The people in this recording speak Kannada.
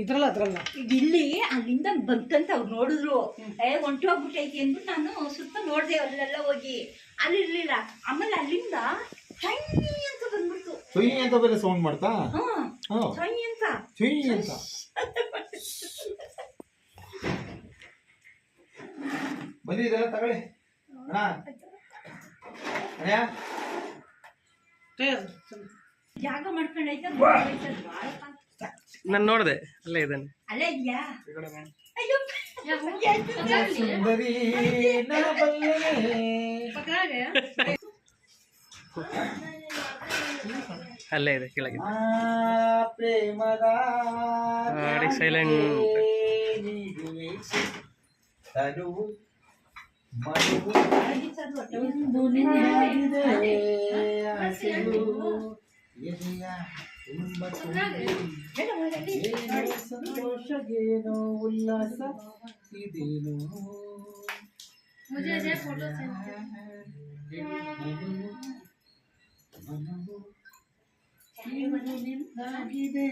ಇದ್ರಲ್ಲ ಅದ್ರಲ್ಲ. ಈಗ ಇಲ್ಲಿ ಅಲ್ಲಿಂದ ಬಂತಂತ ಅವ್ರು ನೋಡಿದ್ರು. ಏ ಹೊಂಟೋಗ್ಬಿಟ್ಟೈತಿ ಅಂದ್ಬಿಟ್ಟು ನಾನು ಸುತ್ತ ನೋಡಿದೆ ಅಲ್ಲೆಲ್ಲ ಹೋಗಿ. ಅಲ್ಲಿ ಇರ್ಲಿಲ್ಲ. ಆಮೇಲೆ ಅಲ್ಲಿಂದ ಚೈನಿ ಅಂತ ಬಂದ್ಬಿಡ್ತು. ಚುಯ್ ಅಂತ ಬೇರೆ ಸೌಂಡ್ ಮಾಡ್ತಾ? ಹಾ ಚೈನಿ ಅಂತ. ಚುಯ್ ಅಂತ. ಬನ್ನಿ ಇದೆಲ್ಲ ತಗೊಳ್ಳಿ. ಅಣ್ಣ. ಅಣ್ಣ. ಜಾಗ ಮಾಡ್ಕೊಂಡೈತೆ ನಾನು ನೋಡಿದೆ ಅಲ್ಲೇ ಇದ್ದಾನೆ ಅಲ್ಲೇ ಇದೆಯಾ ಅಯ್ಯೋ ಸುಂದರಿ ನಾ ಬಲ್ಲೆನೆ. ಅಲ್ಲೇ ಇದೆ ಕೆಳಗೆ ಆ ಪ್ರೇಮದ ನೋಡಿ, silent. ನೀಡುವೆ ತನುವು ಮನುವು ಇಂದು ನಿನ್ನಾಗಿದೆ ಆಸೆಯು ಎದೆಯ ತುಂಬ ತುಂಬಿ ಏನೋ ಸಂತೋಷಗೇನೋ ಉಲ್ಲಾಸ ಇದೇನೋ ಮನವು ಇಂದು ನಿನ್ನಾಗಿದೆ